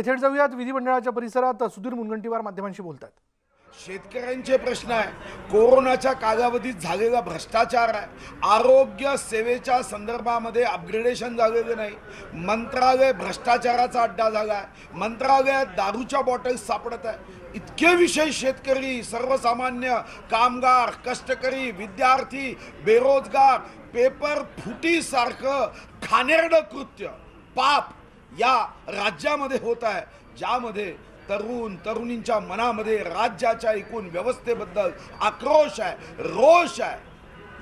आणि थेट जाऊयात. विधिमंडळाच्या परिसरात सुधीर मुनगंटीवार माध्यमांशी बोलतात. शेतकऱ्यांचे प्रश्न आहे. कोरोनाच्या कालावधीत झालेला भ्रष्टाचार आहे. आरोग्य सेवेच्या संदर्भामध्ये अपग्रेडेशन झालेलं नाही. मंत्रालय भ्रष्टाचाराचा अड्डा झाला आहे. मंत्रालयात दारूच्या बॉटल्स सापडत आहे. इतके विषय शेतकरी सर्वसामान्य कामगार कष्टकरी विद्यार्थी बेरोजगार पेपर फुटीसारखं खानेरडं कृत्य पाप या राज्यामध्ये होत आहे ज्यामध्ये तरुण तरुणींच्या मनामध्ये राज्याच्या एकूण व्यवस्थेबद्दल आक्रोश आहे रोष आहे.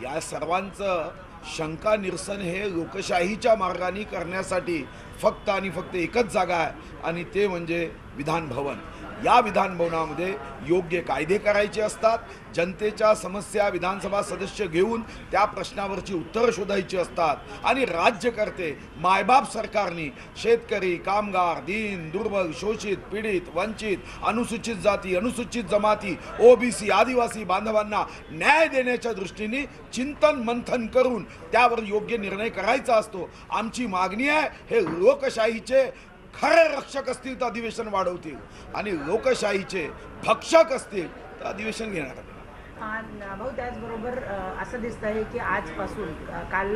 या सर्वांचं शंका निरसन हे लोकशाहीच्या मार्गाने करण्यासाठी फक्त आणि फक्त एकच जागा आहे आणि ते म्हणजे विधान भवन या विधानभवनामध्ये योग्य कायदे करायचे असतात. जनतेच्या समस्या विधानसभा सदस्य घेऊन त्या प्रश्नावरची उत्तरं शोधायची असतात. आणि राज्यकर्ते मायबाप सरकारनी शेतकरी कामगार दीन दुर्बल शोषित पीडित वंचित अनुसूचित जाती अनुसूचित जमाती ओबीसी आदिवासी बांधवांना न्याय देण्याच्या दृष्टीने चिंतन मंथन करून त्यावर योग्य निर्णय करायचा असतो. आमची मागणी आहे हे लोकशाहीचे खरे रक्षक असतील तर अधिवेशन वाढवतील. आणि लोकशाहीचे भक्षक असतील तर अधिवेशन घेणार भाऊ त्याचबरोबर असं दिसत आहे की आजपासून काल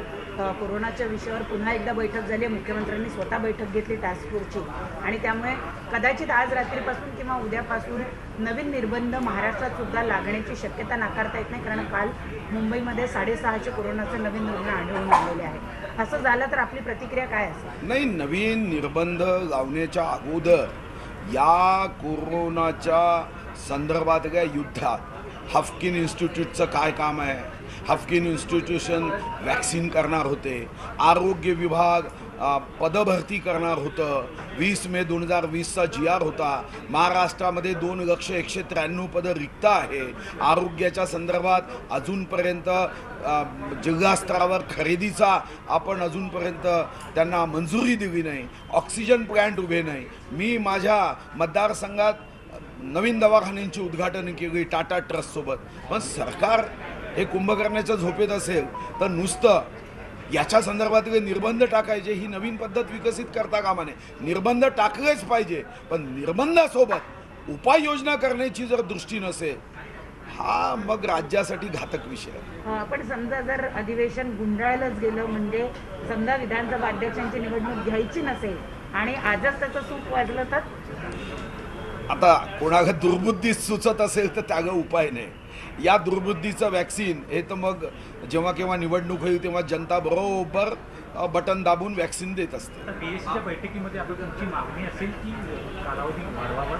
कोरोनाच्या विषयावर पुन्हा एकदा बैठक झाली आहे. मुख्यमंत्र्यांनी स्वतः बैठक घेतली टास्क फोर्सची आणि त्यामुळे कदाचित आज रात्रीपासून किंवा उद्यापासून नवीन निर्बंध महाराष्ट्रात सुद्धा लागण्याची शक्यता नाकारता येत नाही कारण काल मुंबईमध्ये साडेसहाशे कोरोनाचे नवीन रुग्ण आढळून आलेले आहेत असं झालं तर आपली प्रतिक्रिया काय असेल? नाही नवीन निर्बंध लावण्याच्या अगोदर या कोरोनाच्या संदर्भातल्या युद्धात हाफकिन इन्स्टिट्यूटचं काय काम आहे? हाफकिन इन्स्टिट्यूशन वॅक्सिन करणार होते. आरोग्य विभाग पदभरती करणार होतं. वीस मे दोन हजार वीसचा जी आर होता. महाराष्ट्रामध्ये दोन लक्ष एकशे त्र्याण्णव पदं रिक्त आहे. आरोग्याच्या संदर्भात अजूनपर्यंत जिल्हास्तरावर खरेदीचा आपण अजूनपर्यंत त्यांना मंजुरी दिली नाही. ऑक्सिजन प्लॅन्ट उभे नाही. मी माझ्या मतदारसंघात नवीन दवाखान्यांची उद्घाटन केली टाटा ट्रस्टसोबत. पण सरकार हे कुंभकर्णाच्या झोपेत असेल तर नुसतं याच्या संदर्भातले निर्बंध टाकायचे ही नवीन पद्धत विकसित करता कामा नये. निर्बंध टाकलेच पाहिजे पण निर्बंधासोबत उपाययोजना करण्याची जर दृष्टी नसेल हा मग राज्यासाठी घातक विषय. पण समजा जर अधिवेशन गुंडाळलंच गेलं म्हणजे समजा विधानसभा अध्यक्षांची निवडणूक घ्यायची नसेल आणि आजच त्याचं सूप वाजलं तर? आता कोणाला दुर्बुद्धी सुचत असेल तर त्याला उपाय नाही. या दुर्बुद्धीचं वॅक्सिन हे तर मग जेव्हा केव्हा निवडणूक होईल तेव्हा जनता बरोबर बटन दाबून वॅक्सिन देत असते. पीएससीच्या बैठकीमध्ये आपली मागणी असेल की कालावधी वाढवावा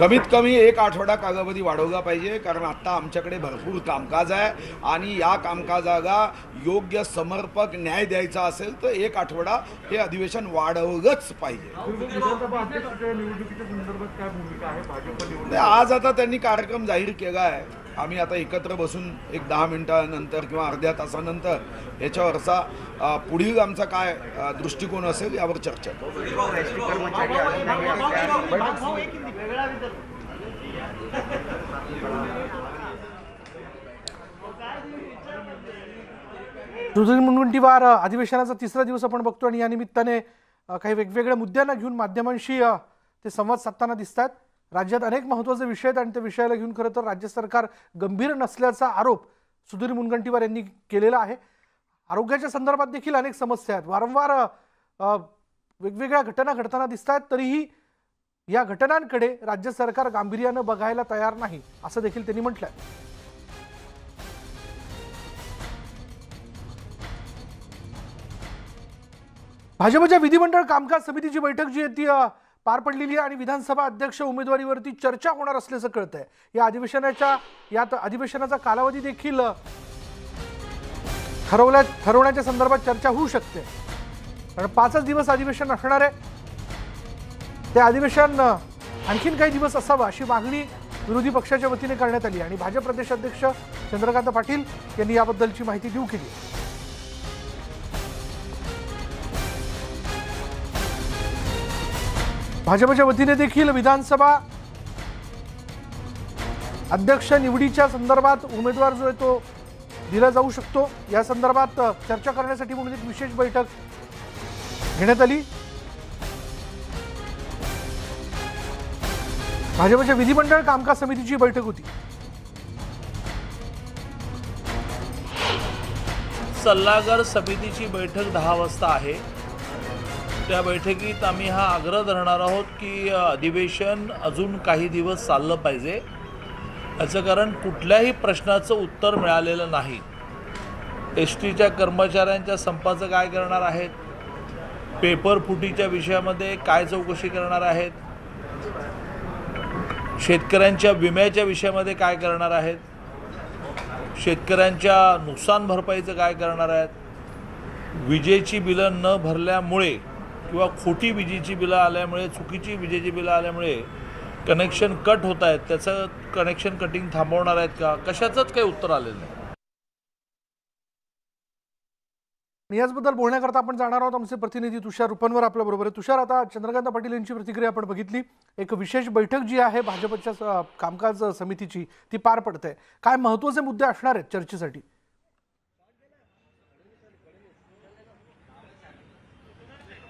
कमीत कमी एक आठवडा कालावधी वाढवला पाहिजे कारण आत्ता आमच्याकडे भरपूर कामकाज आहे आणि या कामकाजाला योग्य समर्पक न्याय द्यायचा असेल तर एक आठवडा हे अधिवेशन वाढवलंच पाहिजे. आज आता त्यांनी कार्यक्रम जाहीर केला आहे. आम्ही आता एकत्र बसून एक दहा मिनटानंतर किंवा अर्ध्या तासानंतर याच्यावरचा पुढील आमचा काय दृष्टिकोन असेल यावर चर्चा करू. सुधीर मुनगंटीवार अधिवेशनाचा तिसरा दिवस आपण बघतो आणि या निमित्ताने काही वेगवेगळ्या मुद्द्यांना घेऊन माध्यमांशी ते संवाद साधताना दिसतात राज्यात अनेक महत्त्वाचे विषय आहेत आणि त्या विषयाला घेऊन खरं तर राज्य सरकार गंभीर नसल्याचा आरोप सुधीर मुनगंटीवार यांनी केलेला आहे. आरोग्याच्या संदर्भात देखील अनेक समस्या आहेत. वारंवार वेगवेगळ्या घटना घडताना दिसत आहेत तरीही या घटनांकडे राज्य सरकार गांभीर्यानं बघायला तयार नाही असं देखील त्यांनी म्हटलंय. भाजपच्या विधिमंडळ कामकाज समितीची बैठक जी आहे ती पार पडलेली आहे आणि विधानसभा अध्यक्ष उमेदवारीवरती चर्चा होणार असल्याचं कळतंय. या अधिवेशनाच्या यात अधिवेशनाचा कालावधी देखील ठरवल्या ठरवण्याच्या संदर्भात चर्चा होऊ शकते. कारण पाचच दिवस अधिवेशन असणार आहे. ते अधिवेशन आणखीन काही दिवस असावं अशी मागणी विरोधी पक्षाच्या वतीने करण्यात आली आणि भाजप प्रदेशाध्यक्ष चंद्रकांत पाटील यांनी याबद्दलची माहिती देऊ केली भाजपच्या वतीने देखील विधानसभा अध्यक्ष निवडीच्या संदर्भात उमेदवार जो आहे तो दिला जाऊ शकतो. या संदर्भात चर्चा करण्यासाठी म्हणून एक विशेष बैठक घेण्यात आली. भाजपच्या विधिमंडळ कामकाज समितीची बैठक होती. सल्लागार समितीची बैठक दहा वाजता आहे. त्या बैठकीत आम्ही हा आग्रह धरणार आहोत की अधिवेशन अजून काही दिवस चाललं पाहिजे. याचं कारण कुठल्याही प्रश्नाचं उत्तर मिळालेलं नाही. एस टीच्या कर्मचाऱ्यांच्या संपाचं काय करणार आहेत? पेपर फुटीच्या विषयामध्ये काय चौकशी करणार आहेत? शेतकऱ्यांच्या विम्याच्या विषयामध्ये काय करणार आहेत? शेतकऱ्यांच्या नुकसान भरपाईचं काय करणार आहेत? विजेची बिलं न भरल्यामुळे किंवा खोटी विजेची बिलं आल्यामुळे चुकीची विजेची बिलं आल्यामुळे कनेक्शन कट होत आहेत. त्याचं कनेक्शन कटिंग थांबवणार आहेत का? कशाचंच काही उत्तर आलेलं नाही. याचबद्दल बोलण्याकरता आपण जाणार आहोत. आमचे प्रतिनिधी तुषार रुपनवर आपल्या बरोबर आहे तुषार आता चंद्रकांत पाटील यांची प्रतिक्रिया आपण बघितली. एक विशेष बैठक जी आहे भाजपच्या कामकाज समितीची ती पार पडते काय महत्त्वाचे मुद्दे असणार आहेत चर्चेसाठी?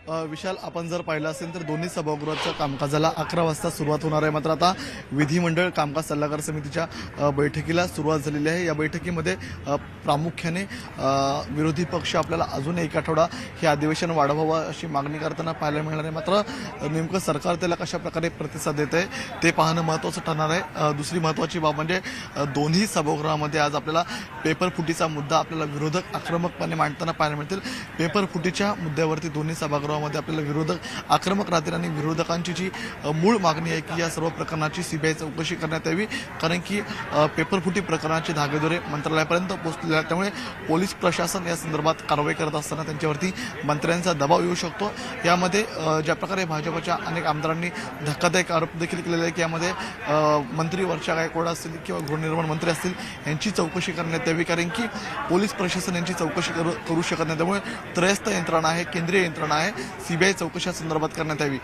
विशाल आपण जर पाहिलं असेल तर दोन्ही सभागृहाच्या कामकाजाला अकरा वाजता सुरुवात होणार आहे. मात्र आता विधिमंडळ कामकाज सल्लागार समितीच्या बैठकीला सुरुवात झालेली आहे. या बैठकीमध्ये प्रामुख्याने विरोधी पक्ष आपल्याला अजून एक आठवडा हे अधिवेशन वाढवावं अशी मागणी करताना पाहायला मिळणार आहे. मात्र नेमकं सरकार त्याला कशा प्रकारे प्रतिसाद देत आहे ते पाहणं महत्त्वाचं ठरणार आहे. दुसरी महत्त्वाची बाब म्हणजे दोन्ही सभागृहामध्ये आज आपल्याला पेपर फुटीचा मुद्दा आपल्याला विरोधक आक्रमकपणे मांडताना पाहायला मिळतील. पेपर फुटीच्या मुद्द्यावरती दोन्ही सभागृह संदर्भामध्ये आपल्याला विरोधक आक्रमक राहतील आणि विरोधकांची जी मूळ मागणी आहे की या सर्व प्रकरणाची सीबीआय चौकशी करण्यात यावी. कारण की पेपरफुटी प्रकरणाचे धागेदोरे मंत्रालयापर्यंत पोहोचलेले आहेत. त्यामुळे पोलीस प्रशासन या संदर्भात कारवाई करत असताना त्यांच्यावरती मंत्र्यांचा दबाव येऊ शकतो. यामध्ये ज्या प्रकारे भाजपच्या अनेक आमदारांनी धक्कादायक आरोप देखील केलेले आहे की यामध्ये मंत्री वर्षा गायकवाड असतील किंवा गृहनिर्माण मंत्री असतील यांची चौकशी करण्यात यावी. कारण की पोलीस प्रशासन यांची चौकशी करू करू शकत नाही. त्यामुळे त्रयस्थ यंत्रणा आहे केंद्रीय यंत्रणा आहे. सीबीआय चौकशा संदर्भात करण्यात यावी.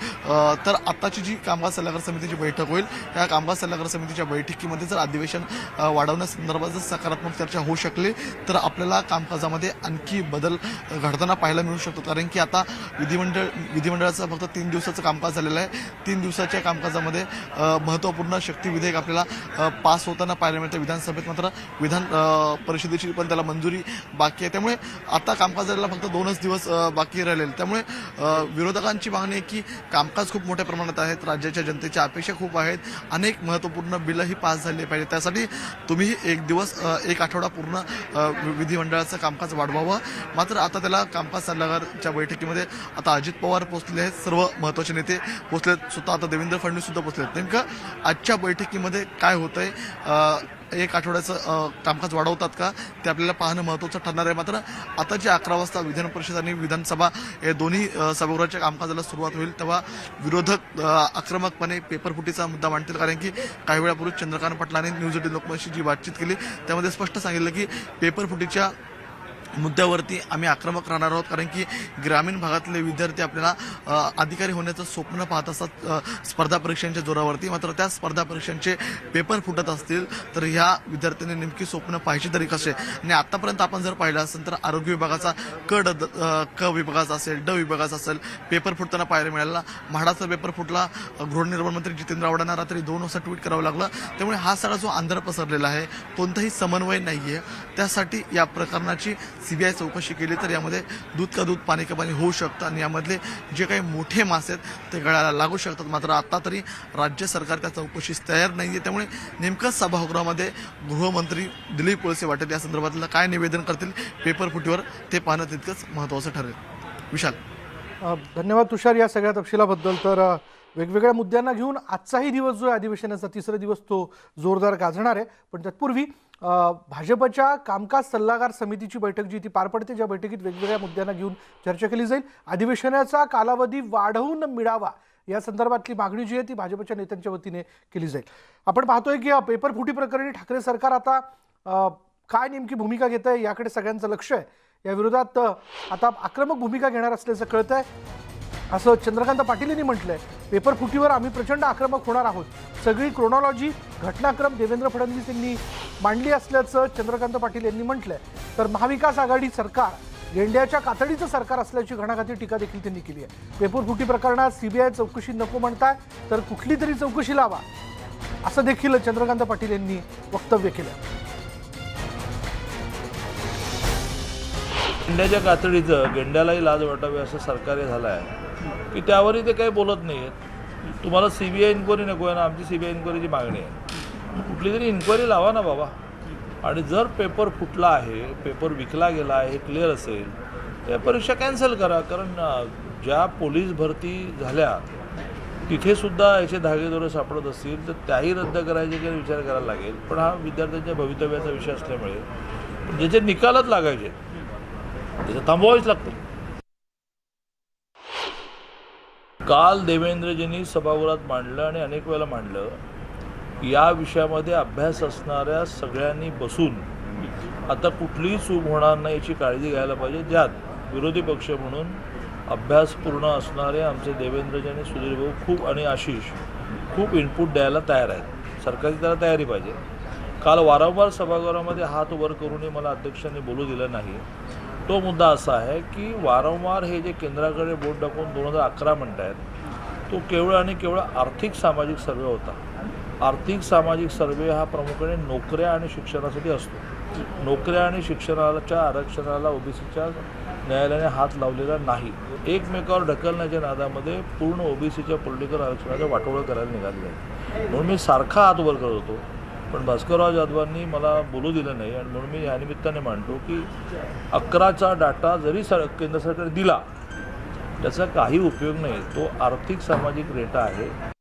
तर आताची जी कामगार सल्लागार समितीची बैठक होईल या कामगार सल्लागार समितीच्या बैठकीमध्ये जर अधिवेशन वाढवण्यासंदर्भात जर सकारात्मक चर्चा होऊ शकली तर आपल्याला कामकाजामध्ये आणखी बदल घडताना पाहायला मिळू शकतो. कारण की आता विधिमंडळ विधिमंडळाचं फक्त तीन दिवसाचं कामकाज झालेलं आहे. तीन दिवसाच्या कामकाजामध्ये महत्त्वपूर्ण शक्ती विधेयक आपल्याला पास होताना पाहायला मिळतं. विधानसभेत मात्र विधान परिषदेची पण त्याला मंजुरी बाकी आहे. त्यामुळे आता कामकाजाला फक्त दोनच दिवस बाकी राहिलेले त्यामुळे विरोधकांची मागणी आहे की कामकाज खूप मोठ्या प्रमाणात आहेत राज्याच्या जनतेच्या अपेक्षा खूप आहेत अनेक महत्त्वपूर्ण बिलंही पास झाली पाहिजे त्यासाठी तुम्ही एक दिवस एक आठवडा पूर्ण विधिमंडळाचं कामकाज वाढवावं. मात्र आता त्याला कामकाज सल्लागारच्या बैठकीमध्ये आता अजित पवार पोचले आहेत सर्व महत्त्वाचे नेते पोहोचले आहेत स्वतः आता देवेंद्र फडणवीस सुद्धा आहेत नेमकं आजच्या बैठकीमध्ये काय होतं आहे एक आठवड्याचं कामकाज वाढवतात का? ते आपल्याला पाहणं महत्त्वाचं ठरणार आहे. मात्र आता जे अकरा वाजता विधान परिषद आणि विधानसभा हे दोन्ही सभागृहाच्या कामकाजाला सुरुवात होईल तेव्हा विरोधक आक्रमकपणे पेपरफुटीचा मुद्दा मांडतील. कारण की काही वेळापूर्वी चंद्रकांत पाटलांनी न्यूज एटीन लोकमतशी जी बातचीत केली त्यामध्ये स्पष्ट सांगितलं की पेपरफुटीच्या मुद्द्यावरती आम्ही आक्रमक राहणार आहोत कारण की ग्रामीण भागातले विद्यार्थी आपल्याला अधिकारी होण्याचं स्वप्न पाहत असतात स्पर्धा परीक्षांच्या जोरावरती. मात्र त्या स्पर्धा परीक्षांचे पेपर फुटत असतील तर ह्या विद्यार्थ्यांनी नेमकी स्वप्न पाहिजे तरी कसे आणि आतापर्यंत आपण जर पाहिलं असेल तर आरोग्य विभागाचा क ड द- क विभागाचा असेल ड विभागाचा असेल पेपर फुटताना पाहायला मिळाला. म्हाडाचा पेपर फुटला गृहनिर्माण मंत्री जितेंद्र आव्हाडांना रात्री दोन वाजता ट्विट करावं लागलं. त्यामुळे हा सगळा जो आंध्र पसरलेला आहे कोणताही समन्वय नाहीये. त्यासाठी या प्रकरणाची सीबीआय चौकशी केली तर यामध्ये दूध का दूध पाणी का पाणी होऊ शकतं. आणि यामधले जे काही मोठे मासे आहेत ते गळायला लागू शकतात. मात्र आता तरी राज्य सरकार त्या चौकशीस तयार आहे त्यामुळे नेमकं सभागृहामध्ये गृहमंत्री दिलीप कोळसे वाटेल या संदर्भातलं काय निवेदन करतील पेपर फुटीवर ते पाहणं तितकंच महत्त्वाचं ठरेल. विशाल. धन्यवाद तुषार या सगळ्या तपशिलाबद्दल. तर वेगवेगळ्या मुद्द्यांना घेऊन आजचाही दिवस जो आहे अधिवेशनाचा तिसरा दिवस तो जोरदार गाजणार आहे. पण तत्पूर्वी भाजपच्या कामकाज सल्लागार समितीची बैठक जी ती पार पडते. ज्या बैठकीत वेगवेगळ्या मुद्द्यांना घेऊन चर्चा केली जाईल. अधिवेशनाचा कालावधी वाढवून मिळावा या संदर्भातली मागणी जी आहे ती भाजपच्या नेत्यांच्या वतीने केली जाईल. आपण पाहतोय की पेपर फुटी प्रकरणी ठाकरे सरकार आता काय नेमकी भूमिका घेत आहे याकडे सगळ्यांचं लक्ष आहे. या विरोधात आता आक्रमक भूमिका घेणार असल्याचं कळत आहे असं चंद्रकांत पाटील यांनी म्हटलंय. पेपर फुटीवर आम्ही प्रचंड आक्रमक होणार आहोत. सगळी क्रोनॉलॉजी घटनाक्रम देवेंद्र फडणवीस यांनी मांडली असल्याचं चंद्रकांत पाटील यांनी म्हटलंय. तर महाविकास आघाडी सरकार गेंड्याच्या कातडीचं सरकार असल्याची घणाघाती टीका देखील त्यांनी केली आहे. पेपर फुटी प्रकरणात सीबीआय चौकशी नको म्हणताय तर कुठली तरी चौकशी लावा असं देखील चंद्रकांत पाटील यांनी वक्तव्य केलं गेंड्याच्या कातडीचं गेंड्यालाही लाज वाटावी असं सरकारी झालं आहे की त्यावरही ते काही बोलत नाही आहेत तुम्हाला सी बी आय इन्क्वायरी नको आहे ना आमची सी बी आय इन्क्वायरीची मागणी आहे. कुठली तरी इन्क्वायरी लावा ना बाबा. आणि जर पेपर फुटला आहे पेपर विकला गेला आहे हे क्लिअर असेल तर परीक्षा कॅन्सल करा. कारण ज्या पोलीस भरती झाल्या तिथेसुद्धा याचे धागेदोरे सापडत असतील तर त्याही रद्द करायचे काही विचार करायला लागेल. पण हा विद्यार्थ्यांच्या भवितव्याचा विषय असल्यामुळे ज्याचे निकालच लागायचे त्याचं थांबवावेच लागतं काल देवेंद्रजींनी सभागृहात मांडलं आणि अनेक वेळेला मांडलं या विषयामध्ये अभ्यास असणाऱ्या सगळ्यांनी बसून आता कुठलीही चूक होणार नाही याची काळजी घ्यायला पाहिजे. ज्यात विरोधी पक्ष म्हणून अभ्यासपूर्ण असणारे आमचे देवेंद्रजी आणि सुधीर भाऊ खूप आणि आशिष खूप इनपुट द्यायला तयार आहेत. सरकारची त्याला तयारी पाहिजे. काल वारंवार सभागृहामध्ये हात वर करूनही मला अध्यक्षांनी बोलू दिलं नाही. तो मुद्दा असा आहे की वारंवार हे जे केंद्राकडे बोट टाकून दोन हजार अकरा म्हणतायत तो केवळ आणि केवळ आर्थिक सामाजिक सर्वे होता. आर्थिक सामाजिक सर्वे हा प्रामुख्याने नोकऱ्या आणि शिक्षणासाठी असतो. नोकऱ्या आणि शिक्षणाच्या आरक्षणाला ओबीसीच्या न्यायालयाने हात लावलेला नाही. एकमेकावर ढकलण्याच्या नादामध्ये पूर्ण ओबीसीच्या पॉलिटिकल आरक्षणाचं वाटोळं करायला निघालेलं आहे. म्हणून मी सारखा हात वर करत होतो. पण भास्करराव जाधवांनी मला बोलू दिलं नाही आणि म्हणून मी या निमित्ताने मांडतो की अकराचा डाटा जरी सर केंद्र सरकार दिला त्याचा काही उपयोग नाही. तो आर्थिक सामाजिक रेटा आहे.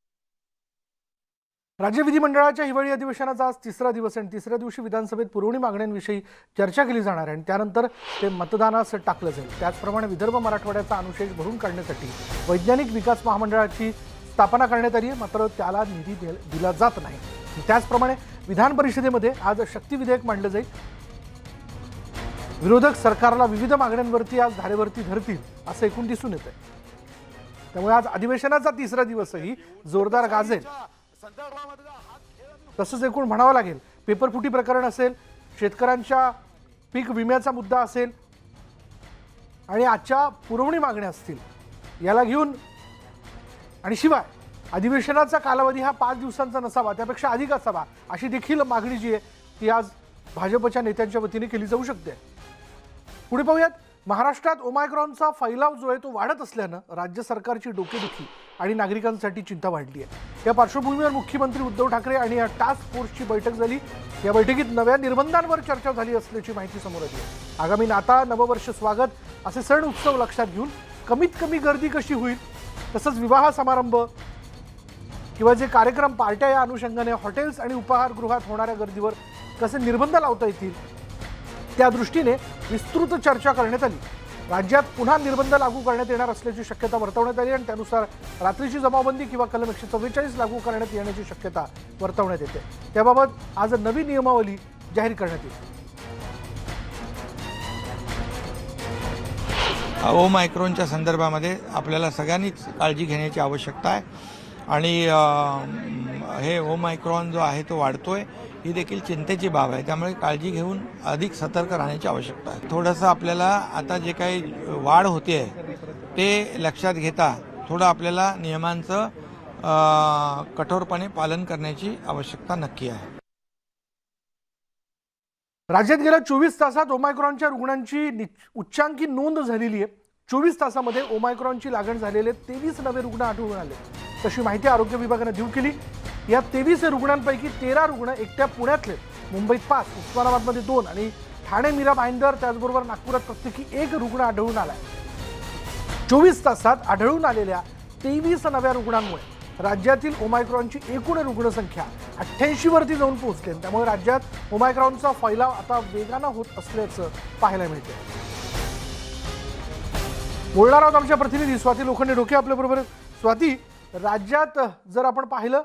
राज्य विधिमंडळाच्या हिवाळी अधिवेशनाचा आज तिसरा दिवस आहे आणि तिसऱ्या दिवशी विधानसभेत पुरवणी मागण्यांविषयी चर्चा केली जाणार आहे आणि त्यानंतर ते मतदानास टाकलं जाईल. त्याचप्रमाणे विदर्भ मराठवाड्याचा अनुशेष भरून काढण्यासाठी वैज्ञानिक विकास महामंडळाची स्थापना करण्यात आली आहे मात्र त्याला निधी दे- दिला जात नाही. त्याचप्रमाणे विधान परिषदेमध्ये आज शक्ती विधेयक मांडलं जाईल. विरोधक सरकारला विविध मागण्यांवरती आज धारेवरती धरतील असं एकूण दिसून येतंय. त्यामुळे आज अधिवेशनाचा तिसरा दिवसही जोरदार गाजेल. तसंच एकूण म्हणावं लागेल पेपरफुटी प्रकरण असेल शेतकऱ्यांच्या पीक विम्याचा मुद्दा असेल आणि आजच्या पुरवणी मागण्या असतील याला घेऊन आणि शिवाय अधिवेशनाचा कालावधी हा पाच दिवसांचा नसावा त्यापेक्षा अधिक असावा अशी देखील मागणी जी आहे ती आज भाजपच्या नेत्यांच्या वतीने केली जाऊ शकते. पुढे पाहूयात. महाराष्ट्रात ओमायक्रॉनचा फैलाव जो आहे तो वाढत असल्यानं राज्य सरकारची डोकेदुखी आणि नागरिकांसाठी चिंता वाढली आहे या पार्श्वभूमीवर मुख्यमंत्री उद्धव ठाकरे आणि या टास्क फोर्सची बैठक झाली. या बैठकीत नव्या निर्बंधांवर चर्चा झाली असल्याची माहिती समोर आली आहे. आगामी नाताळ नववर्ष स्वागत असे सण उत्सव लक्षात घेऊन कमीत कमी गर्दी कशी होईल तसंच विवाह समारंभ किंवा जे कार्यक्रम पार्ट्या या अनुषंगाने हॉटेल्स आणि उपाहारगृहात होणाऱ्या गर्दीवर कसे निर्बंध लावता येतील त्या दृष्टीने विस्तृत चर्चा करण्यात आली. राज्यात पुन्हा निर्बंध लागू करण्यात येणार असल्याची शक्यता वर्तवण्यात आली आणि त्यानुसार रात्रीची जमावबंदी किंवा कलम एकशे चव्वेचाळीस लागू करण्यात येण्याची शक्यता वर्तवण्यात येते. त्याबाबत आज नवी नियमावली जाहीर करण्यात येईल. ओमायक्रॉनच्या संदर्भामध्ये आपल्याला सगळ्यांनीच काळजी घेण्याची आवश्यकता आहे. आणि हे ओमायक्रॉन जो आहे तो वाढतोय ही देखील चिंतेची बाब आहे. त्यामुळे काळजी घेऊन अधिक सतर्क राहण्याची आवश्यकता आहे. थोडंसं आपल्याला आता जे काही वाढ होते आहे ते लक्षात घेता थोडं आपल्याला नियमांचं कठोरपणे पालन करण्याची आवश्यकता नक्की आहे. राज्यात गेल्या चोवीस तासात ओमायक्रॉनच्या रुग्णांची उच्चांकी नोंद झालेली आहे. चोवीस तासामध्ये ओमायक्रॉनची लागण झालेले तेवीस नवे रुग्ण आढळून आले. तशी माहिती आरोग्य विभागानं देऊ केली. या तेवीस रुग्णांपैकी तेरा रुग्ण एकट्या पुण्यातले. मुंबईत पाच उस्मानाबादमध्ये दोन आणि ठाणे मीरा भाईंदर त्याचबरोबर नागपुरात प्रत्येकी एक रुग्ण आढळून आला चोवीस तासात आढळून आलेल्या तेवीस नव्या रुग्णांमुळे राज्यातील ओमायक्रॉनची एकूण रुग्णसंख्या अठ्ठ्याऐंशी वरती जाऊन पोहोचली त्यामुळे राज्यात ओमायक्रॉनचा फैलाव आता वेगानं होत असल्याचं पाहायला मिळते बोलणार आहोत आमच्या प्रतिनिधी. स्वाती लोखंडे डोके आपल्याबरोबर स्वाती राज्यात जर आपण पाहिलं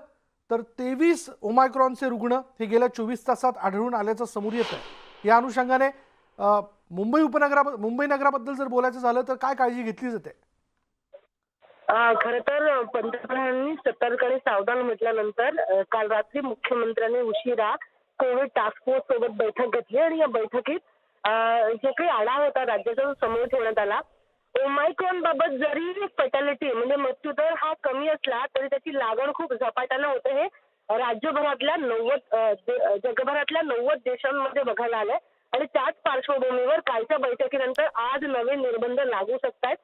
तर तेवीस ओमायक्रॉनचे रुग्ण हे गेल्या चोवीस तासात आढळून आल्याचं समोर येत आहे. या अनुषंगाने मुंबई उपनगरा मुंबई नगराबद्दल जर बोलायचं झालं तर काय काळजी घेतली जाते? खर तर पंतप्रधानांनी सतर्क आणि सावधान म्हटल्यानंतर काल रात्री मुख्यमंत्र्यांनी उशिरा कोविड टास्क फोर्स सोबत बैठक घेतली आणि या बैठकीत जे जो काही आढावा होता राज्याचा समोर ठेवण्यात आला. ओमायक्रॉन बाबत जरी फॅटॅलिटी म्हणजे मृत्यूदर हा कमी असला तरी त्याची लागण खूप झपाट्यानं होते हे राज्यभरातल्या नव्वद जगभरातल्या नव्वद देशांमध्ये बघायला आलंय. आणि त्याच पार्श्वभूमीवर कालच्या बैठकीनंतर आज नवे निर्बंध लागू शकतात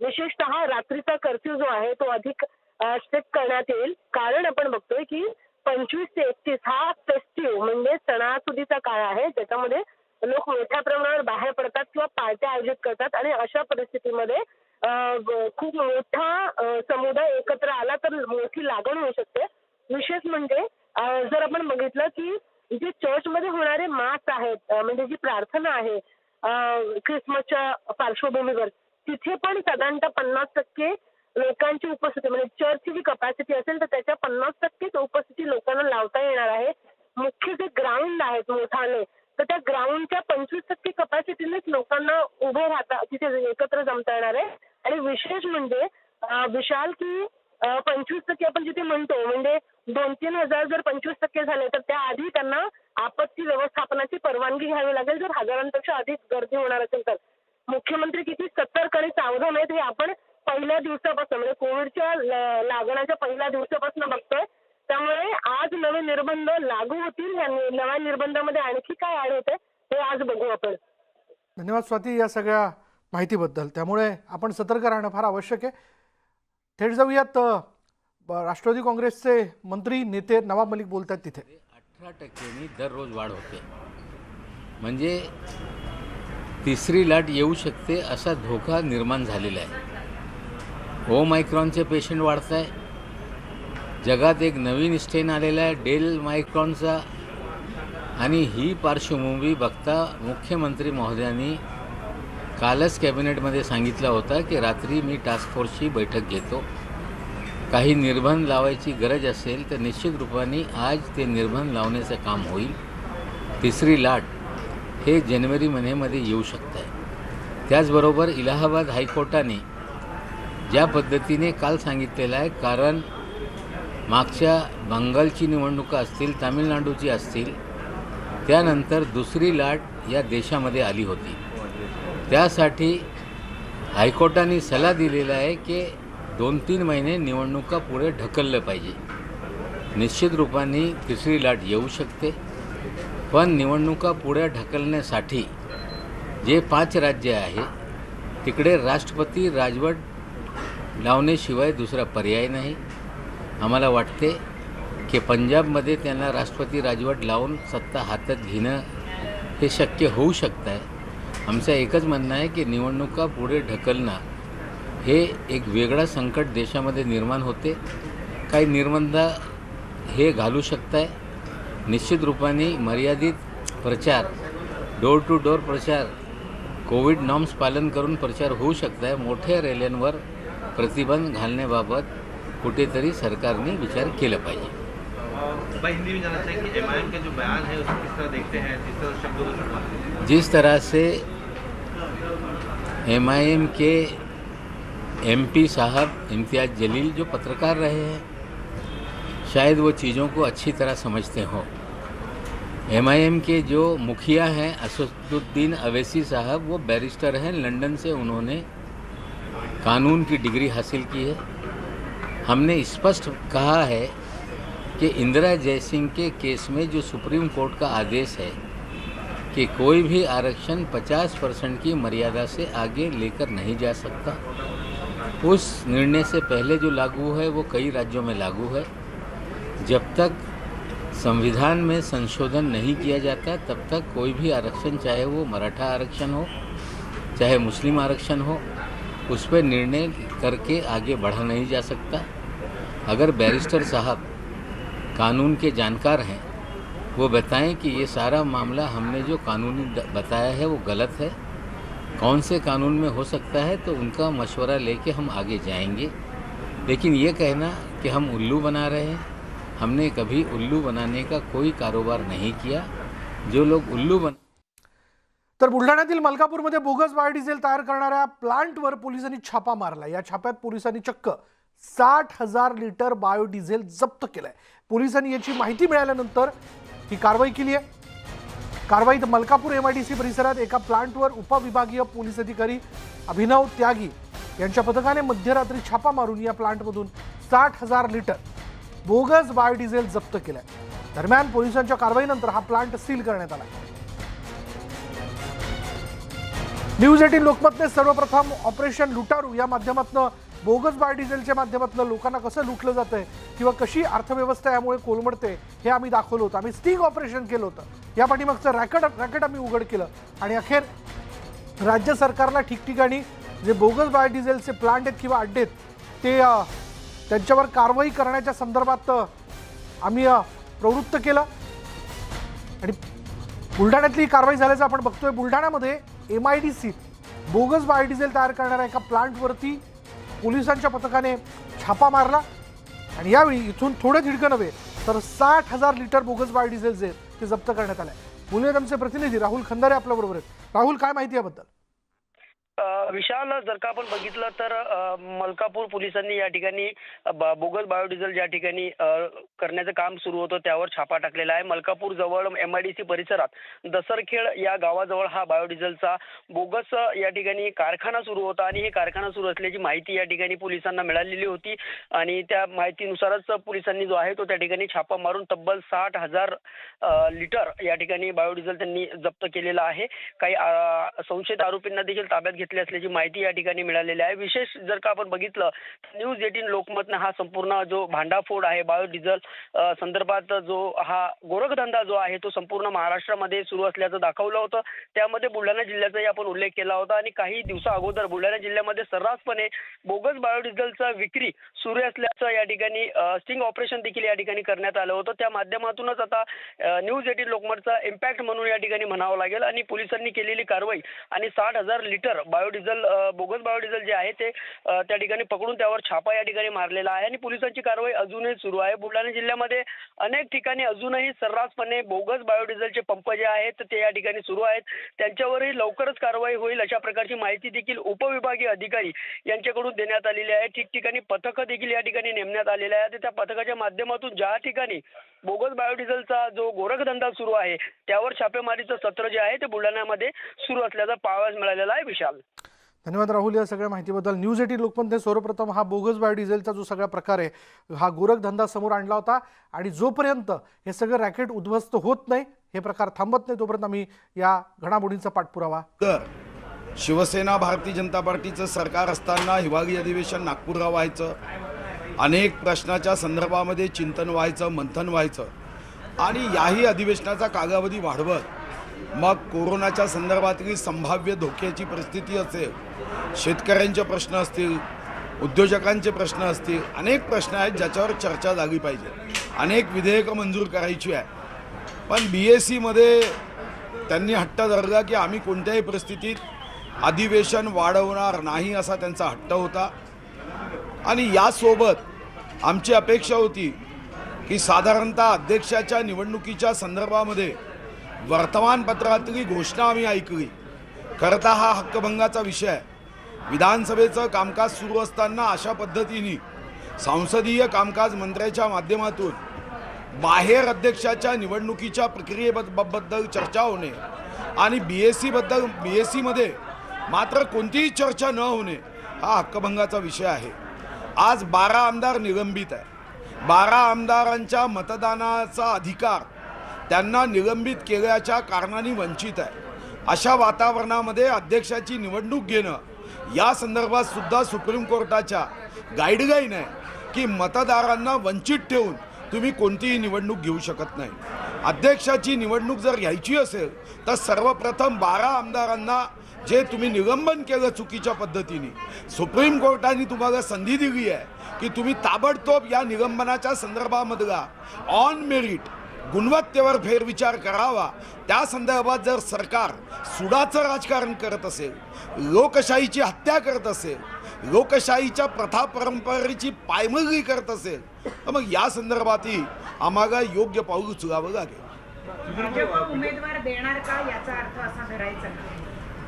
विशेषतः रात्रीचा कर्फ्यू जो आहे तो अधिक स्ट्रिक्ट करण्यात येईल. कारण आपण बघतोय की पंचवीस ते एकतीस हा फेस्टिव्ह म्हणजे सणासुदीचा काळ आहे ज्याच्यामध्ये लोक मोठ्या प्रमाणावर बाहेर पडतात किंवा पार्ट्या आयोजित करतात. आणि अशा परिस्थितीमध्ये खूप मोठा समुदाय एकत्र आला तर मोठी लागण होऊ शकते. विशेष म्हणजे जर आपण बघितलं की जे चर्चमध्ये होणारे मास आहेत म्हणजे जी प्रार्थना आहे ख्रिसमसच्या पार्श्वभूमीवर तिथे पण साधारणतः पन्नास टक्के लोकांची उपस्थिती म्हणजे चर्चची जी कपॅसिटी असेल तर त्याच्या पन्नास टक्केच उपस्थिती लोकांना लावता येणार आहे. मुख्य जे ग्राउंड आहेत मोठाले तर त्या ग्राउंडच्या पंचवीस टक्के कपॅसिटीनेच लोकांना उभे राहता तिथे एकत्र जमता येणार आहे. आणि विशेष म्हणजे विशाल की पंचवीस टक्के आपण जिथे म्हणतो म्हणजे दोन तीन हजार जर पंचवीस टक्के झाले तर त्याआधी त्यांना आपत्ती व्यवस्थापनाची परवानगी घ्यावी लागेल. जर हजारांपेक्षा अधिक गर्दी होणार असेल तर. मुख्यमंत्री किती सतर्क आणि सावधान आहेत हे आपण पहिल्या दिवसापासून म्हणजे कोविडच्या लागण्याच्या पहिल्या दिवसापासून बघतोय. त्यामुळे आज नवे निर्बंध लागू होतील. या नि- नव्या निर्बंधामध्ये आणखी काय ऍड होते हे आज बघू आपण. धन्यवाद स्वाती या सगळ्या माहितीबद्दल. त्यामुळे आपण सतर्क राहणं फार आवश्यक आहे. थेट जाऊयात राष्ट्रवादी काँग्रेसचे मंत्री नेते नवाब मलिक बोलतात तिथे. अठरा टक्क्यांनी दररोज वाढ होते. म्हणजे तिसरी लाट येऊ शकते असा धोका निर्माण झालेला आहे. ओमायक्रॉनचे पेशंट वाढत आहे जगात एक नवीन स्टेन आलेला आहे डेल मायक्रॉनचा. आणि ही पार्श्वभूमी बघता मुख्यमंत्री महोदयांनी कालच कॅबिनेटमध्ये सांगितला होता की रात्री मी टास्क फोर्सची बैठक घेतो. काही निर्बंध लावायची गरज असेल तर निश्चित रूपाने आज ते निर्बंध लावण्याचं काम होईल. तिसरी लाट हे जानेवारी महिन्यामध्ये येऊ शकत आहे त्याचबरोबर इलाहाबाद हायकोर्टाने ज्या पद्धतीने काल सांगितलेलं आहे कारण मागच्या बंगालची निवडणुका असतील तामिळनाडूची असतील त्यानंतर दुसरी लाट या देशामध्ये आली होती. त्यासाठी हायकोर्टाने सल्ला दिलेला आहे की दोन तीन महिने निवडणुका पुढे ढकललं पाहिजे. निश्चित रूपाने तिसरी लाट येऊ शकते पण निवडणुका पुढे ढकलण्यासाठी जे पाच राज्य आहे तिकडे राष्ट्रपती राजवट लावण्याशिवाय दुसरा पर्याय नाही. आम्हाला वाटते की पंजाबमध्ये त्यांना राष्ट्रपती राजवट लावून सत्ता हातात घेणं हे शक्य होऊ शकतं आहे आमचं एकच म्हणणं आहे की निवडणुका पुढे ढकलणं हे एक वेगळा संकट देशामध्ये निर्माण होते. काही निर्बंध हे घालू शकत आहे निश्चित रूपाने मर्यादित प्रचार डोर टू डोर प्रचार कोविड नॉर्म्स पालन करून प्रचार होऊ शकत आहे मोठ्या रॅल्यांवर प्रतिबंध घालण्याबाबत कुठेतरी सरकारने विचार केला पाहिजे. भाई हिंदी में जानना चाहिए कि एम का जो बयान है उसको किस तरह देखते हैं जिस तरह से M I M K M P साहब इम्तियाज़ जलील जो पत्रकार रहे हैं शायद वो चीज़ों को अच्छी तरह समझते हो। एम के जो मुखिया हैं असदुद्दीन अवैसी साहब वो बैरिस्टर हैं। लंदन से उन्होंने कानून की डिग्री हासिल की है। हमने स्पष्ट कहा है कि इंदिरा जयसिंह के केस में जो सुप्रीम कोर्ट का आदेश है कि कोई भी आरक्षण 50 परसेंट की मर्यादा से आगे लेकर नहीं जा सकता, उस निर्णय से पहले जो लागू है वो कई राज्यों में लागू है। जब तक संविधान में संशोधन नहीं किया जाता, तब तक कोई भी आरक्षण, चाहे वो मराठा आरक्षण हो, चाहे मुस्लिम आरक्षण हो उस पर निर्णय करके आगे बढ़ा नहीं जा सकता। अगर बैरिस्टर साहब कानून के जानकार हैं, वो बताएँ कि ये सारा मामला हमने जो कानूनी बताया है वो गलत है। कौन से कानून में हो सकता है तो उनका मशवरा लेके हम आगे जाएँगे। लेकिन ये कहना कि हम उल्लू बना रहे हैं, हमने कभी उल्लू बनाने का कोई कारोबार नहीं किया। जो लोग उल्लू बन तर बुलढाण्यातील मलकापूरमध्ये बोगस बायोडिझेल तयार करणाऱ्या प्लांटवर पोलिसांनी छापा मारला. या छाप्यात पोलिसांनी चक्क साठ हजार लिटर बायोडिझेल जप्त केलंय. पोलिसांनी याची माहिती मिळाल्यानंतर ही कारवाई केली आहे. कारवाईत Malkapur M I D C परिसरात एका प्लांटवर उपविभागीय पोलीस अधिकारी अभिनव त्यागी यांच्या पथकाने मध्यरात्री छापा मारून या प्लांटमधून साठ हजार लिटर बोगस बायोडिझेल जप्त केलंय. दरम्यान पोलिसांच्या कारवाईनंतर हा प्लांट सील करण्यात आला. न्यूज एटीन लोकमतने सर्वप्रथम ऑपरेशन लुटारू. या माध्यमातून बोगस बायोडिझेलच्या माध्यमातून लोकांना कसं लुटलं जातंय किंवा कशी अर्थव्यवस्था यामुळे कोलमडते हे आम्ही दाखवलं होतं. आम्ही स्टिंग ऑपरेशन केलं होतं. या पाठीमागचं रॅकेट रॅकेट आम्ही उघड केलं. आणि अखेर राज्य सरकारला ठिकठिकाणी जे बोगस बायोडिझेलचे प्लांट आहेत किंवा अड्डे आहेत ते त्यांच्यावर कारवाई करण्याच्या संदर्भात आम्ही प्रवृत्त केलं. आणि बुलढाण्यातली कारवाई झाल्याचं आपण बघतोय. बुलढाण्यामध्ये एम आय डी सीत बोगस बायोडिझेल तयार करणाऱ्या एका प्लांटवरती पोलिसांच्या पथकाने छापा मारला. आणि यावेळी इथून थोडं थिडकं नव्हे तर साठ हजार लिटर बोगस बायोडिझेल जे ते जप्त करण्यात आलंय बोलूयात आमचे प्रतिनिधी राहुल खंदारे आपल्याबरोबर आहेत. राहुल काय माहिती याबद्दल? विशाल जर का आपण बघितलं तर मलकापूर पोलिसांनी या ठिकाणी ब- बोगस बायोडिझेल ज्या ठिकाणी करण्याचं काम सुरू होतं त्यावर छापा टाकलेला आहे. मलकापूर जवळ एम आय डी सी परिसरात दसरखेड या गावाजवळ हा बायोडिझेलचा बोगस या ठिकाणी कारखाना सुरू होता आणि हे कारखाना सुरू असल्याची माहिती या ठिकाणी पोलिसांना मिळालेली होती. आणि त्या माहितीनुसारच पोलिसांनी जो आहे तो त्या ठिकाणी छापा मारून तब्बल साठ हजार लिटर या ठिकाणी बायोडिझेल त्यांनी जप्त केलेला आहे. काही संशयित आरोपींना देखील ताब्यात घेतले असल्याची माहिती या ठिकाणी मिळालेली आहे. विशेष जर का आपण बघितलं तर न्यूज एटीन लोकमतनं हा संपूर्ण जो भांडाफोड आहे बायोडिझेल संदर्भात जो हा गोरखधंदा जो आहे तो संपूर्ण महाराष्ट्रामध्ये सुरू असल्याचं दाखवलं होतं. त्यामध्ये बुलढाणा जिल्ह्याचाही आपण उल्लेख केला होता आणि काही दिवसा अगोदर बुलढाणा जिल्ह्यामध्ये सर्रासपणे बोगस बायोडिझेलचा विक्री सुरू असल्याचं या ठिकाणी स्टिंग ऑपरेशन देखील या ठिकाणी करण्यात आलं होतं. त्या माध्यमातूनच आता न्यूज एटीन लोकमतचा इम्पॅक्ट म्हणून या ठिकाणी म्हणावं लागेल आणि पोलिसांनी केलेली कारवाई आणि साठ हजार लिटर बायोडिझेल बोगस बायोडिझेल जे आहे ते त्या ठिकाणी पकडून त्यावर छापा या ठिकाणी मारलेला आहे आणि पोलिसांची कारवाई अजूनही सुरू आहे. बुलढाणा जिल्ह्यामध्ये अनेक ठिकाणी अजूनही सर्रासपणे बोगस बायोडिझेलचे पंप जे आहेत ते या ठिकाणी सुरू आहेत. त्यांच्यावरही लवकरच कारवाई होईल अशा प्रकारची माहिती देखील उपविभागीय अधिकारी यांच्याकडून देण्यात आलेली आहे. ठिकठिकाणी पथकं देखील या ठिकाणी नेमण्यात आलेले आहे त्या पथकाच्या माध्यमातून ज्या ठिकाणी बोगस बायोडिझेलचा जो गोरखधंदा सुरू आहे त्यावर छापेमारीचं सत्र जे आहे ते बुलढाण्यामध्ये सुरू असल्याचा पाहावयास मिळालेला आहे विशाल. धन्यवाद. राहुल या सगळ्या माहितीबद्दल. न्यूज एटीन लोकमतने सर्वप्रथम हा बोगस बायोडिझेलचा जो सगळा प्रकार आहे हा गोरखधंदा समोर आणला होता आणि जोपर्यंत हे सगळं रॅकेट उद्ध्वस्त होत नाही हे प्रकार थांबत नाही तोपर्यंत आम्ही या घडामोडींचा पाठपुरावा तर शिवसेना भारतीय जनता पार्टीचं सरकार असताना हिवाळी अधिवेशन नागपूरला व्हायचं अनेक प्रश्नाच्या संदर्भामध्ये चिंतन व्हायचं मंथन व्हायचं आणि याही अधिवेशनाचा कालावधी वाढवत मग कोरोनाच्या संदर्भातली संभाव्य धोक्याची परिस्थिती असेल शेतकऱ्यांचे प्रश्न असतील उद्योजकांचे प्रश्न असतील अनेक प्रश्न आहेत ज्याच्यावर चर्चा झाली पाहिजे. अनेक विधेयकं मंजूर करायची आहे. पण बी एस सीमध्ये त्यांनी हट्ट धरला की आम्ही कोणत्याही परिस्थितीत अधिवेशन वाढवणार नाही असा त्यांचा हट्ट होता. आणि यासोबत आमची अपेक्षा होती की साधारणतः अध्यक्षाच्या निवडणुकीच्या संदर्भामध्ये वर्तमानपत्रातली घोषणा आम्ही ऐकली. खरंतर हा हक्कभंगाचा विषय आहे. विधानसभेचं कामकाज सुरू असताना अशा पद्धतीने संसदीय कामकाज मंत्र्याच्या माध्यमातून बाहेर अध्यक्षाच्या निवडणुकीच्या प्रक्रियेबद्दल चर्चा होणे आणि बी एस सीबद्दल बी एस सीमध्ये मात्र कोणतीही चर्चा न होणे हा हक्कभंगाचा विषय आहे. आज बारा आमदार निलंबित आहे बारा आमदारांच्या मतदानाचा अधिकार त्यांना निलंबित केल्याच्या कारणाने वंचित आहे. अशा वातावरणामध्ये अध्यक्षाची निवडणूक घेणं या संदर्भात सुद्धा सुप्रीम कोर्टाच्या गाईडलाईन आहे की मतदारांना वंचित ठेवून तुम्ही कोणतीही निवडणूक घेऊ शकत नाही. अध्यक्षाची निवडणूक जर घ्यायची असेल तर सर्वप्रथम बारा आमदारांना जे तुम्ही निलंबन केलं चुकीच्या पद्धतीने सुप्रीम कोर्टाने तुम्हाला संधी दिली आहे की तुम्ही ताबडतोब या निलंबनाच्या संदर्भामधला ऑन मेरिट गुणवत्तेवर फेरविचार करावा. त्या संदर्भात जर सरकार सुडाचं राजकारण करत असेल लोकशाहीची हत्या करत असेल लोकशाहीच्या प्रथा परंपरेची पायमल्ली करत असेल तर मग या संदर्भातही आम्हाला योग्य पाऊल उचलावं लागेल.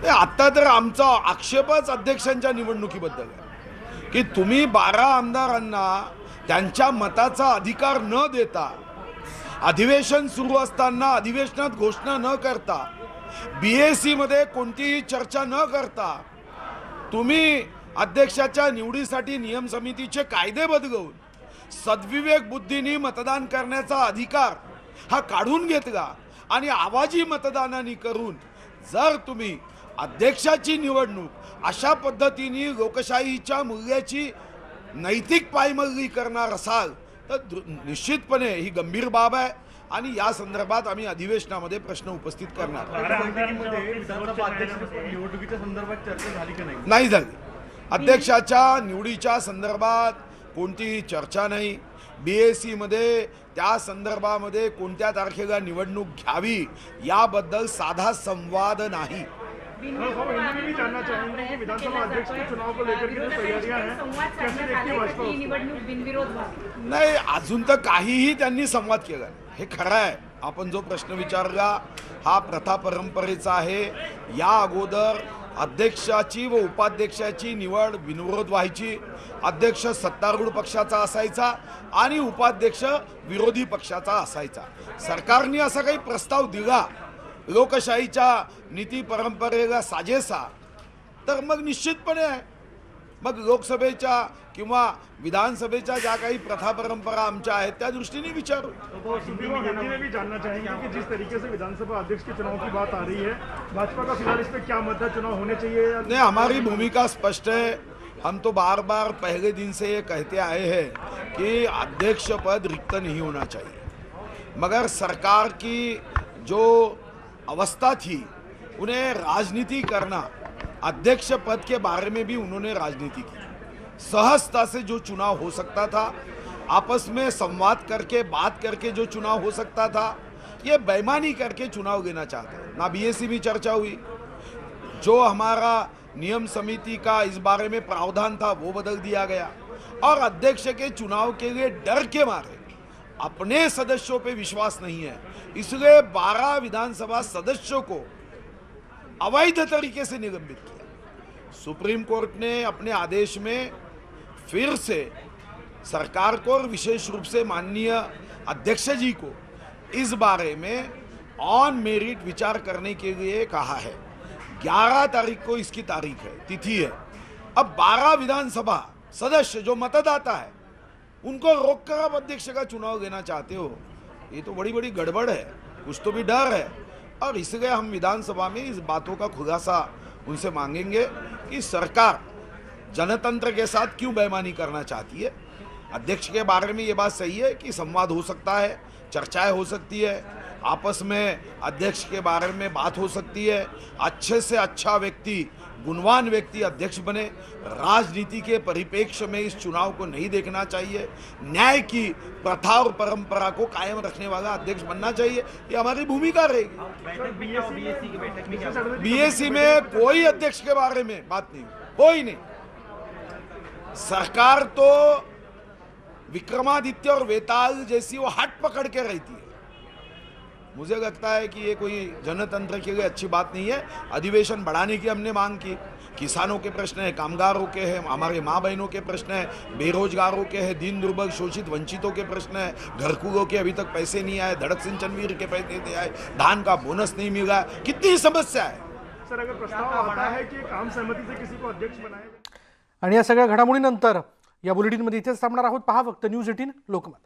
आत्ता तर आमचा आक्षेपच अध्यक्षांच्या निवडणुकीबद्दल आहे. की तुम्ही बारा आमदारांना त्यांच्या मताचा अधिकार न देता अधिवेशन सुरू असताना अधिवेशनात घोषणा न करता बी एस सीमध्ये कोणतीही चर्चा न करता तुम्ही अध्यक्षाच्या निवडीसाठी नियम समितीचे कायदे बदलवून सद्विवेक बुद्धीने मतदान करण्याचा अधिकार हा काढून घेतला आणि आवाजी मतदानाने करून जर तुम्ही अध्यक्षाची निवडणूक अशा पद्धतीने लोकशाहीच्या मूल्याची नैतिक पायमल्ली करणार असाल तर दृ- निश्चितपणे ही गंभीर बाब आहे आणि या संदर्भात आम्ही अधिवेशनामध्ये प्रश्न उपस्थित करणार. निवडणुकीच्या संदर्भात चर्चा झाली की नाही? नाही झाली. अध्यक्षाच्या निवडीच्या संदर्भात कोणतीही चर्चा नाही. बी एस सीमध्ये त्या संदर्भामध्ये कोणत्या तारखेला निवडणूक घ्यावी याबद्दल साधा संवाद नाही. ही निवडणूक बिनविरोध व्हावी? नाही अजून तर काहीही त्यांनी संवाद केला. हे खरं आहे. आपण जो प्रश्न विचारला हा प्रथा परंपरेचा आहे. या अगोदर अध्यक्षाची व उपाध्यक्षाची निवड बिनविरोध व्हायची अध्यक्ष सत्तारूढ पक्षाचा असायचा आणि उपाध्यक्ष विरोधी पक्षाचा असायचा. सरकारने असा काही प्रस्ताव दिला लोकशाहीच्या नीती परंपरेला साजेसा तर मग निश्चितपणे मग लोकसभेच्या किंवा विधानसभेच्या ज्या काही प्रथा परंपरा आमच्या आहेत त्या दृष्टीने विचारू. भी जानना चाहेंगे कि जिस तरीके से विधानसभा अध्यक्ष के चुनाव की बात आ रही है? भाजपा का फिलहाल इस पे क्या मत चुनाव होने चाहिए? नहीं हमारी भूमिका स्पष्ट है। हम तो बार बार पहले दिन से ये कहते आए हैं कि अध्यक्ष पद रिक्त नहीं होना चाहिए। मगर सरकार की जो अवस्था थी, उन्हें राजनीति करना, अध्यक्ष पद के बारे में भी उन्होंने राजनीति की। सहजता से जो चुनाव हो सकता था, आपस में संवाद करके, बात करके जो चुनाव हो सकता था, ये बेईमानी करके चुनाव लेना चाहते हैं। ना बीएससी में चर्चा हुई। जो हमारा नियम समिति का इस बारे में प्रावधान था, वो बदल दिया गया। और अध्यक्ष के चुनाव के लिए डर के मारे, अपने सदस्यों पे विश्वास नहीं है। इसलिए 12 विधानसभा सदस्यों को अवैध तरीके से निलंबित किया। सुप्रीम कोर्ट ने अपने आदेश में फिर से सरकार को और विशेष रूप से माननीय अध्यक्ष जी को इस बारे में ऑन मेरिट विचार करने के लिए कहा है। 11 तारीख को इसकी तारीख है, तिथि है। अब 12 विधानसभा सदस्य जो मतदाता है, उनको रोक कर आप अध्यक्ष का चुनाव देना चाहते हो? ये तो बड़ी बड़ी गड़बड़ है। कुछ तो भी डर है। और इसलिए हम विधानसभा में इस बातों का खुलासा उनसे मांगेंगे कि सरकार जनतंत्र के साथ क्यों बेमानी करना चाहती है? अध्यक्ष के बारे में ये बात सही है कि संवाद हो सकता है, चर्चाएँ हो सकती है, आपस में अध्यक्ष के बारे में बात हो सकती है। अच्छे से अच्छा व्यक्ति गुणवान व्यक्ति अध्यक्ष बने। राजनीति के परिप्रेक्ष्य में इस चुनाव को नहीं देखना चाहिए। न्याय की प्रथा और परंपरा को कायम रखने वाला अध्यक्ष बनना चाहिए। ये हमारी भूमिका रहेगी। बीएससी में कोई अध्यक्ष के बारे में बात नहीं कोई नहीं। सरकार तो विक्रमादित्य और वेताल जैसी वो हट पकड़ के रहती है। मुझे लगता है कि ये कोई जनतंत्र के लिए अच्छी बात नहीं है। अधिवेशन बढ़ाने की हमने मांग की। किसानों के प्रश्न है कामगारों के हैं हमारे माँ बहनों के प्रश्न है बेरोजगारों के हैं दीन दुर्बल शोषित वंचितों के प्रश्न है। घरकुलों के अभी तक पैसे नहीं आए धड़क सिंचन वीर के पैसे नहीं आए धान का बोनस नहीं मिला। कितनी समस्या है? सर अगर प्रस्ताव आता है कि काम सहमति से किसी को अध्यक्ष बनाया आणि या सगळ्या घडामोडीनंतर या बुलेटिनमध्ये इथेच थांबणार आहोत पहा फक्त न्यूज एटीन लोकमत.